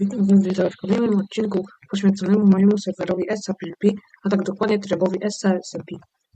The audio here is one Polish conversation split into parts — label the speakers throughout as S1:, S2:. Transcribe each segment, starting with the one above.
S1: Witam w kolejnym odcinku poświęconemu mojemu serwerowi SAPLP, a tak dokładnie trybowi SASMP.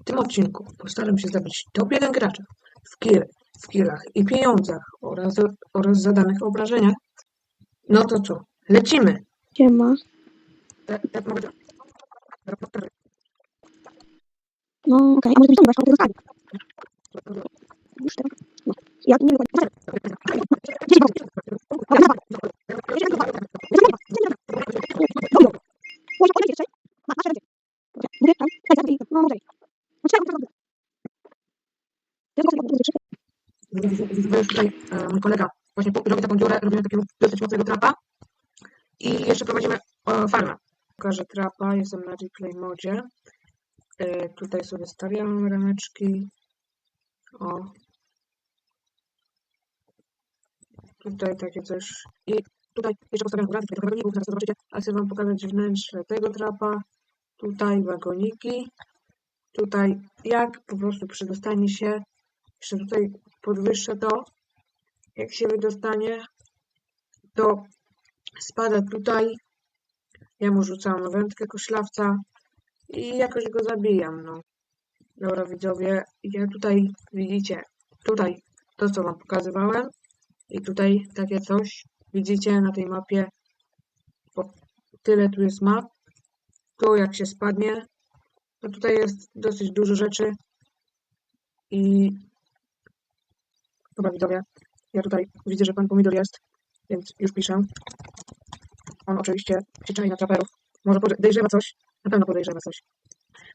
S1: W tym odcinku postaram się zabić top 1 gracza w kill, w killach i pieniądzach oraz, oraz zadanych obrażeniach. No to co? Lecimy!
S2: Siema.
S1: Te- mogę-
S2: No okej, a może być właśnie tego. Już teraz. No. Ja nie wiem.
S1: Bo już tutaj e, mój kolega właśnie robi taką dziurę, robimy takiego dosyć mocnego trapa i jeszcze prowadzimy e, farmę. Pokażę trapa, jestem na replay modzie. E, tutaj sobie stawiam rameczki. O. Tutaj takie coś. I tutaj jeszcze postawiam górę tych wagoników, zaraz zobaczycie, ale chcę wam pokazać wnętrze tego trapa. Tutaj wagoniki. Tutaj jak po prostu przedostanie się. Jeszcze tutaj podwyższę to. Jak się wydostanie, to spada tutaj. Ja mu rzucam wędkę koślawca i jakoś go zabijam, no. Dobra, widzowie, ja tutaj, widzicie, tutaj to, co wam pokazywałem i tutaj takie coś, widzicie na tej mapie, tyle tu jest map, tu jak się spadnie, no tutaj jest dosyć dużo rzeczy i dobra, widzowie, ja tutaj widzę, że pan pomidor jest, więc już piszę. On oczywiście się czai na traperów. Może podejrzewa coś, na pewno podejrzewa coś,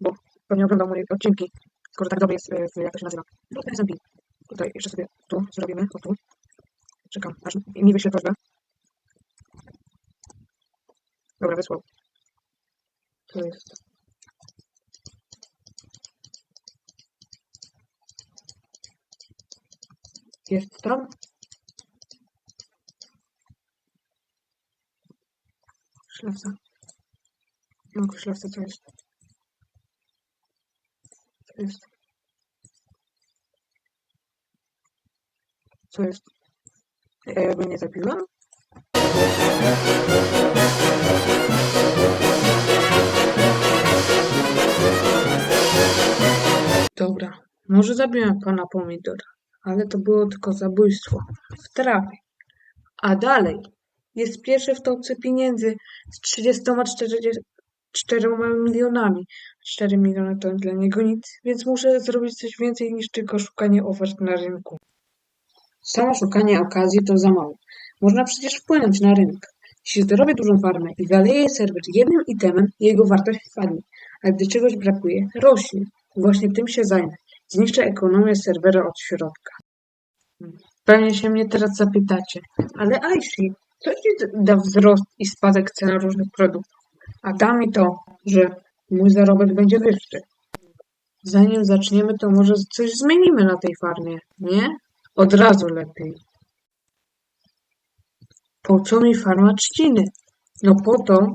S1: bo pewnie oglądał moje odcinki, skoro tak dobry jest, w, jak to się nazywa, w SMP. Tutaj jeszcze sobie tu zrobimy, o tu. Czekam, aż mi wyśle prośbę. Dobra, wysłał. To jest... Jest tam? Szlafca. No, szlafca co jest? Co jest? Co jest? Ja go nie? Dobra, może zabiłem pana pomidora, ale to było tylko zabójstwo w trawie. A dalej jest pierwszy w topce pieniędzy z 34 milionami. 4 miliony to dla niego nic, więc muszę zrobić coś więcej niż tylko szukanie ofert na rynku. Samo szukanie okazji to za mało. Można przecież wpłynąć na rynek. Jeśli zrobię dużą farmę i zaleję serwer jednym itemem, jego wartość spadnie, a gdy czegoś brakuje, rośnie. Właśnie tym się zajmę. Zniszczę ekonomię serwera od środka. Pewnie się mnie teraz zapytacie, ale Aishi, co ci da wzrost i spadek cen różnych produktów? A da mi to, że mój zarobek będzie wyższy. Zanim zaczniemy, to może coś zmienimy na tej farmie, nie? Od razu lepiej. Po co mi farma trzciny? No po to,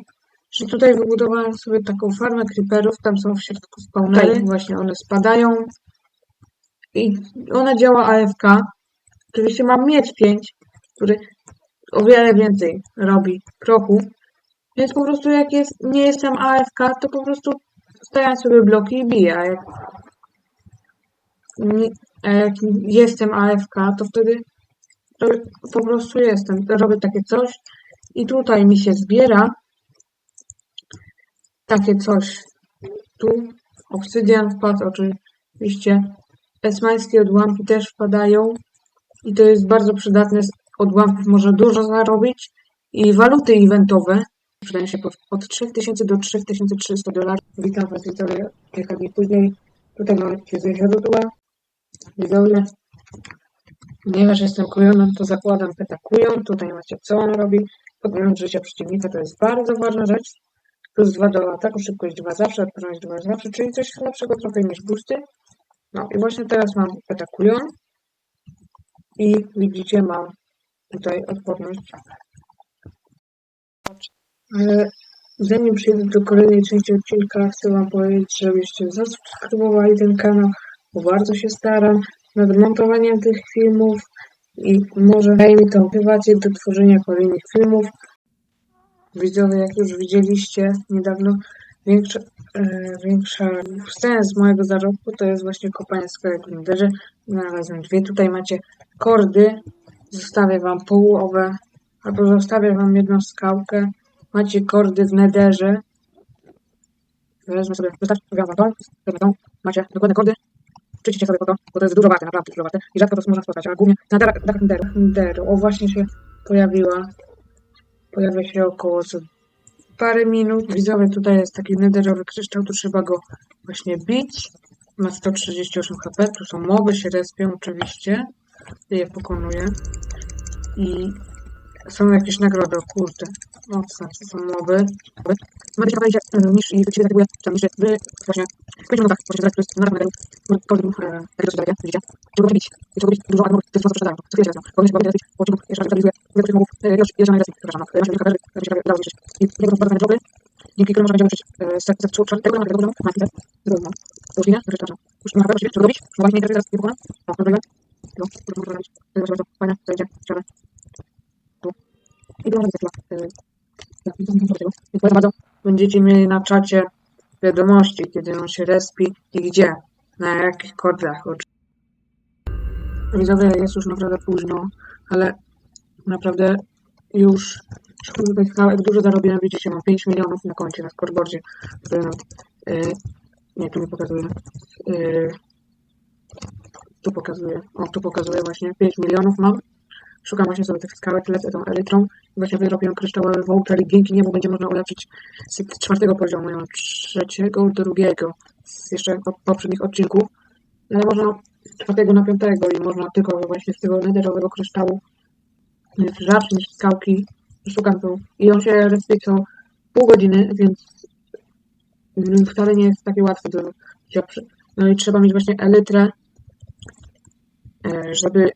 S1: że tutaj wybudowałem sobie taką farmę creeperów, tam są w środku spawnery, właśnie one spadają i ona działa AFK. Oczywiście mam miecz 5, który o wiele więcej robi kroku, więc po prostu jak jest, nie jestem AFK, to po prostu stawiam sobie bloki i biję, a jak, nie, a jak jestem AFK, to wtedy to po prostu jestem. Robię takie coś i tutaj mi się zbiera takie coś. Tu obsydian wpadł oczywiście. Esmańskie odłamki też wpadają i to jest bardzo przydatne. Z odłamków można dużo zarobić i waluty eventowe sprzedają się od 3000 do 3300 dolarów. Witam Was widzowie kilka dni później. Tutaj mamy takie źródła. Widzowie, ponieważ jestem kujonem, to zakładam petakujon. Tutaj macie co on robi. Podmiot życia przeciwnika to jest bardzo ważna rzecz. Plus 2 do ataku, szybkość 2 zawsze, odporność 2 zawsze, czyli coś lepszego trochę niż boosty. No i właśnie teraz mam petakujon. I widzicie, mam tutaj odporność. Zanim przejdę do kolejnej części odcinka, chcę Wam powiedzieć, żebyście zasubskrybowali ten kanał, bo bardzo się staram nad montowaniem tych filmów i może daje mi to motywację do tworzenia kolejnych filmów. Widzowie, jak już widzieliście niedawno, większa, e, większa sens mojego zarobku to jest właśnie kopanie w nederze. Znalazłem dwie. Tutaj macie kordy. Zostawię wam połowę, albo zostawię wam jedną skałkę. Macie kordy w nederze. Wezmę sobie, zostawcie wam tą, wezmę tą. Macie dokładne kordy. Czycicie sobie po to, bo to jest dużo warte, naprawdę dużo warte. I rzadko to można spotkać, a głównie na nederu. nederu. O, właśnie się pojawiła. Pojawia się około co parę minut. Widzowie, tutaj jest taki nederowy kryształ, tu trzeba go właśnie bić. Ma 138 HP, tu są moby, się respią oczywiście. Je pokonuję. I są jakieś nagrody, kurde. Mocne, to są moby. Ma 10 HP idzie e, niż i się atakuje, tam niższy, wy właśnie w 5 minutach, właśnie zaraz to jest na e, jak to się daje, widzicie? Trzeba go bić. Trzeba bić dużo, mowy, to jest bardzo sprzedają. Co chwilę respią. Powinien się bawić teraz po odcinku, jeszcze realizuję. Wy tych mobów, e, już jeżdżamy respi, przepraszam. no. E, Macie kilka żeby się dało zniszczyć. I tego są bardzo fajne joby, dzięki którym można będzie e, z czwartego na tego poziomu, na chwilę. Drugą. To już minę, przepraszam. Już nie ma pewności, żeby robić. No właśnie, nie interesuje teraz, nie pokonam. O, kontrolę. No, to można robić. To jest bardzo fajne, to idzie, chciałem. Tu. I to może być chyba. e, tak, i to nie tego. Dziękuję bardzo. Będziecie mieli na czacie wiadomości, kiedy on się respi i gdzie. Na jakich kordach. Widzowie, jest już naprawdę późno, ale naprawdę już szkoda skałek dużo zarobiłem. Widzicie, mam 5 milionów na koncie, na scoreboardzie. e, nie, tu nie pokazuje. E, tu pokazuje. O, tu pokazuje właśnie. 5 milionów mam. Szukam właśnie sobie tych skałek, lecę tą elytrą. I właśnie wyrobiłem kryształowy voucher i dzięki niemu będzie można ulepszyć z czwartego poziomu, ja mam trzeciego, drugiego. Z jeszcze po- poprzednich odcinków. Ale można czwartego na piątego i można tylko właśnie z tego netherowego kryształu niż skałki. Szukam tu. I on się respie co pół godziny, więc mm, wcale nie jest takie łatwe do. No i trzeba mieć właśnie elytrę, e, żeby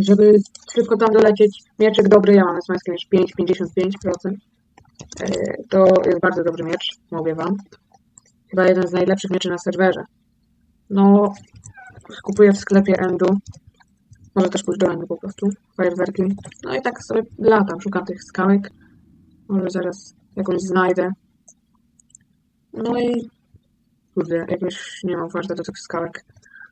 S1: żeby szybko tam dolecieć. Mieczek dobry, ja mam esmański miecz 5,55%. E, To jest bardzo dobry miecz, mówię wam. Chyba jeden z najlepszych mieczy na serwerze. No, kupuję w sklepie Endu. Może też pójść do Endu po prostu. Fajerwerki. No i tak sobie latam, szukam tych skałek. Może zaraz jakąś znajdę. No i kurde, jakoś nie mam warta do tych skałek.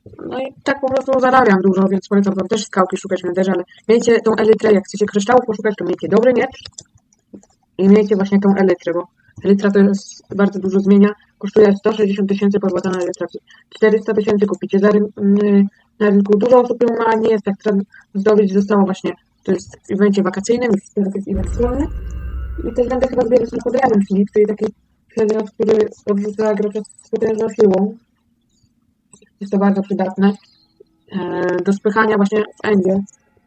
S1: No i tak po prostu zarabiam dużo, więc polecam wam też skałki szukać Netherze, ale miejcie tą elytrę, jak chcecie kryształów poszukać, to miejcie dobry miecz i miejcie właśnie tą elytrę, bo elytra to jest bardzo dużo zmienia. Kosztuje 160 tysięcy pozłatana elytra. 400 tysięcy kupicie za mm, na rynku. Dużo osób ją ma, nie jest tak trudno zdobyć. Zostało właśnie, to jest w evencie wakacyjnym, jest, teraz jest event. I też będę chyba zbierać na podręczny Infinite, czyli taki przedmiot, który odrzuca gracza z potężną siłą. Jest to bardzo przydatne e, do spychania właśnie w endzie.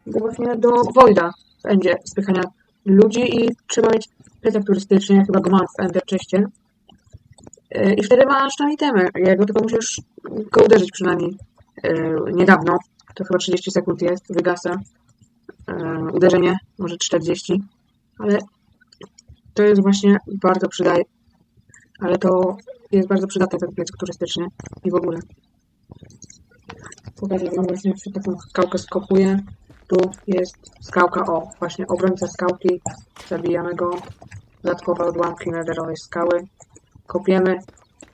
S1: Do właśnie do Voida w endzie spychania ludzi i trzeba mieć plecak turystyczny, chyba go mam w Ender Chestie. E, I wtedy masz tam itemy. Jego tylko musisz go uderzyć przynajmniej e, niedawno. To chyba 30 sekund jest, wygasa. Uderzenie, może 40. Ale to jest właśnie bardzo przydaje. Ale to jest bardzo przydatny ten plecak turystyczny i w ogóle. Pokażę wam właśnie, jak taką skałkę skopuje. Tu jest skałka, o, właśnie obrońca skałki. Zabijamy go. Dodatkowe odłamki nederowej skały. Kopiemy.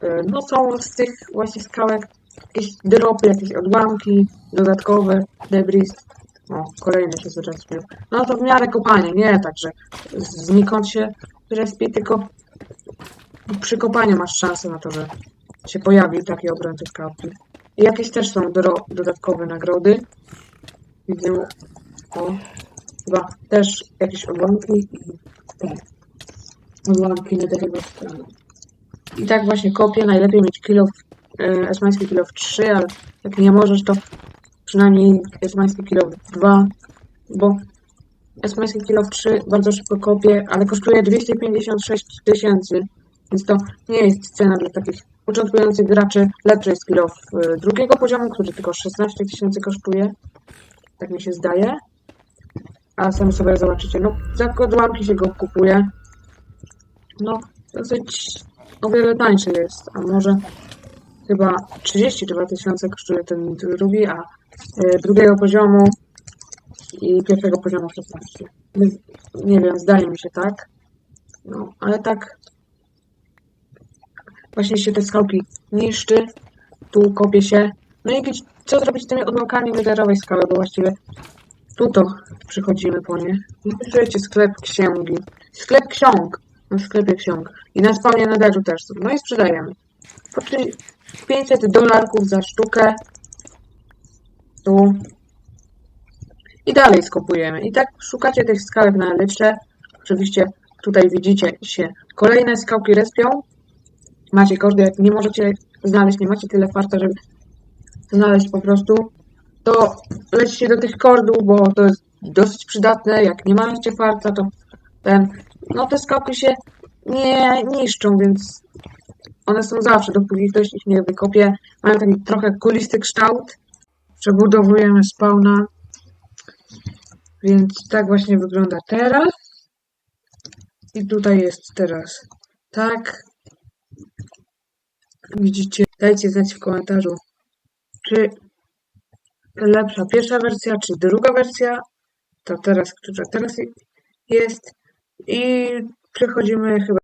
S1: Y, No są z tych właśnie skałek jakieś dropy, jakieś odłamki dodatkowe, debris. O, kolejny się zrespił. No to w miarę kopanie, nie tak, że znikąd się respi, tylko przy kopaniu masz szansę na to, że się pojawi taki obrońca skałki. Jakieś też są dodatkowe nagrody. Widzę, o, chyba też jakieś odłamki i tak, odłamki na takiego stanu. I tak właśnie kopię, najlepiej mieć kilo, e, esmański kilo w 3, ale jak nie możesz, to przynajmniej esmański kilo w 2, bo esmański kilo w 3 bardzo szybko kopię, ale kosztuje 256 tysięcy, więc to nie jest cena dla takich początkujących graczy. Lepszy jest kilo w e, drugiego poziomu, który tylko 16 tysięcy kosztuje, tak mi się zdaje. A sami sobie zobaczycie, no za odłamki się go kupuje. No, dosyć o wiele tańszy jest, a może chyba 32 tysiące kosztuje ten drugi, a e, drugiego poziomu i pierwszego poziomu 16. Nie, nie wiem, zdaje mi się tak. No, ale tak właśnie się te skałki niszczy, tu kopie się. No i co zrobić z tymi odłamkami metarowej skały, bo właściwie tu to przychodzimy po nie. I Wpisujecie sklep księgi. Sklep ksiąg. Na sklepie ksiąg. I na spawnie na derzu też. No i sprzedajemy. Po trzy- 500 dolarków za sztukę. Tu. I dalej skopujemy. I tak szukacie tych skałek na elytrze. Oczywiście tutaj widzicie się kolejne skałki respią. Macie kordy, jak nie możecie znaleźć, nie macie tyle farta, żeby znaleźć po prostu, to lećcie do tych kordów, bo to jest dosyć przydatne. Jak nie macie farta, to ten, no te skałki się nie niszczą, więc one są zawsze, dopóki ktoś ich nie wykopie. Mają taki trochę kulisty kształt. Przebudowujemy spawna. Więc tak właśnie wygląda teraz. I tutaj jest teraz tak. Widzicie, dajcie znać w komentarzu, czy lepsza pierwsza wersja, czy druga wersja. To teraz, która teraz jest. I przechodzimy chyba.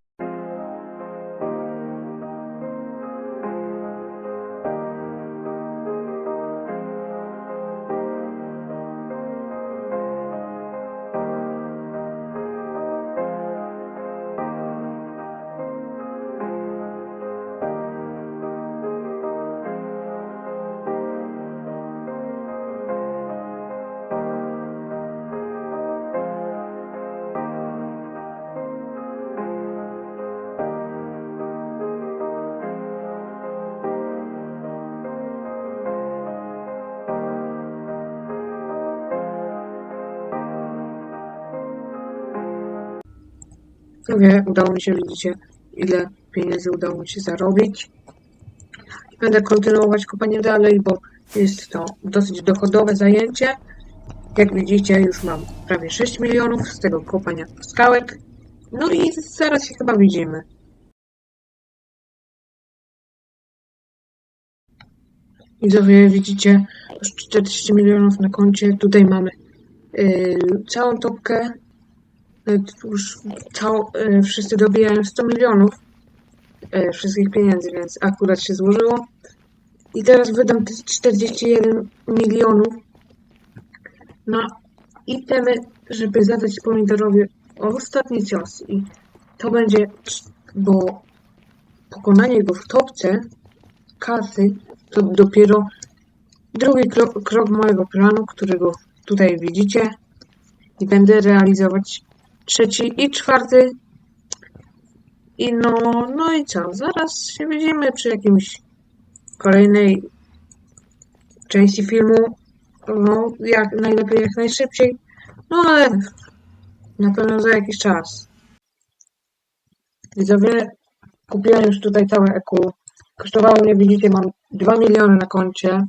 S1: Mówię, udało mi się, widzicie, ile pieniędzy udało mi się zarobić. Będę kontynuować kopanie dalej, bo jest to dosyć dochodowe zajęcie. Jak widzicie, już mam prawie 6 milionów z tego kopania skałek. No i zaraz się chyba widzimy. Widzowie, widzicie, już 40 milionów na koncie. Tutaj mamy yy, całą topkę. Już cał, yy, wszyscy dobijają 100 milionów yy, wszystkich pieniędzy, więc akurat się złożyło. I teraz wydam te 41 milionów na itemy, żeby zadać pomidorowi ostatni cios. I to będzie, bo pokonanie go w topce kasy to dopiero drugi krok, krok mojego planu, którego tutaj widzicie. I będę realizować trzeci i czwarty. I no, no i co? Zaraz się widzimy przy jakimś kolejnej części filmu. No, jak najlepiej, jak najszybciej. No ale na pewno za jakiś czas. Widzowie, kupiłem już tutaj całe EQ. Kosztowało mnie, widzicie, mam 2 miliony na koncie.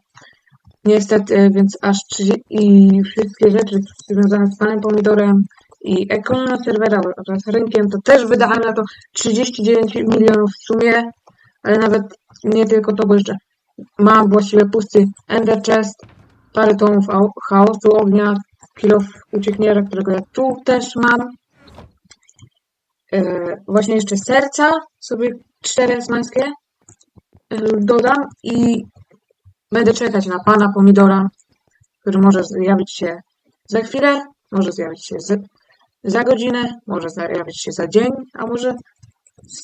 S1: Niestety, więc aż 30, i wszystkie rzeczy związane z panem pomidorem i ekonomią serwera oraz rynkiem, to też wydałem na to 39 milionów w sumie, ale nawet nie tylko to, bo jeszcze mam właściwie pusty Ender Chest, parę tomów chaosu ognia, kilof uciekniera, którego ja tu też mam. E, właśnie jeszcze serca sobie cztery smańskie e, dodam i będę czekać na pana pomidora, który może zjawić się za chwilę, może zjawić się za, godzinę, może zjawić się za dzień, a może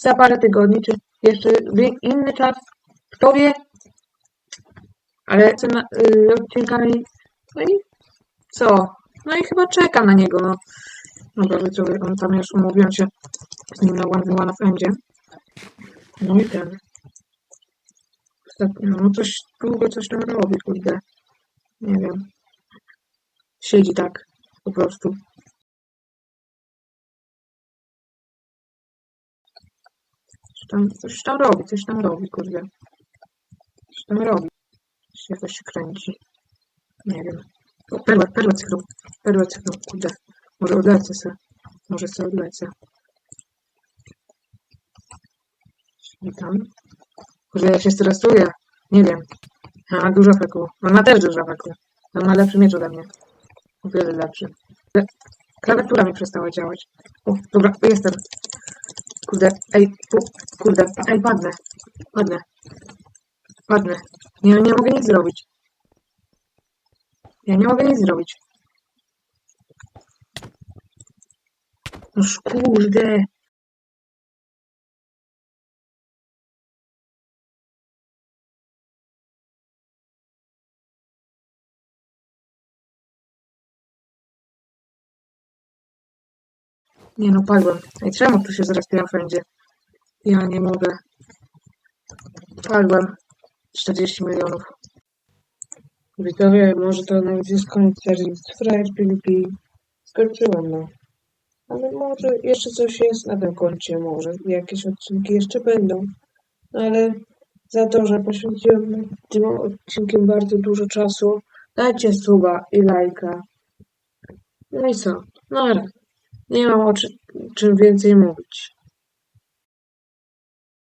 S1: za parę tygodni, czy jeszcze inny czas, kto wie. Ale co na, y, odcinkami, no i co? No i chyba czekam na niego, no. Dobra, widzowie, on tam już umówiłem się z nim na One One w Endzie. No i ten. No coś, długo coś tam robi, kurde. Nie wiem. Siedzi tak, po prostu. Tam, coś tam robi, coś tam robi, kurde. Coś tam robi. Się jakoś kręci. Nie wiem. O, perła, perła cyklu. Perła cyklu, kurde. Może odlecę se. Może se odlecę. Kurde, ja się stresuję. Nie wiem. A, dużo feku. On ma też dużo feku. On ma lepszy miecz ode mnie. O wiele lepszy. Klawiatura mi przestała działać. O, dobra, jestem. Kurde, ej, pu, kurde, ej, padnę, padnę, padnę. Ja nie mogę nic zrobić. Ja nie mogę nic zrobić. Noż kurde. Nie no, padłem. Ej, czemu tu się zrespiłem wszędzie? Ja nie mogę. Padłem. 40 milionów. Widzowie, może to nawet jest koniec serii z Frajer PvP. Skończyłem, no. Ale może jeszcze coś jest na tym koncie, może jakieś odcinki jeszcze będą. Ale za to, że poświęciłem tym odcinkiem bardzo dużo czasu, dajcie suba i lajka. No i co? No ale nie mam o czy, czym więcej mówić.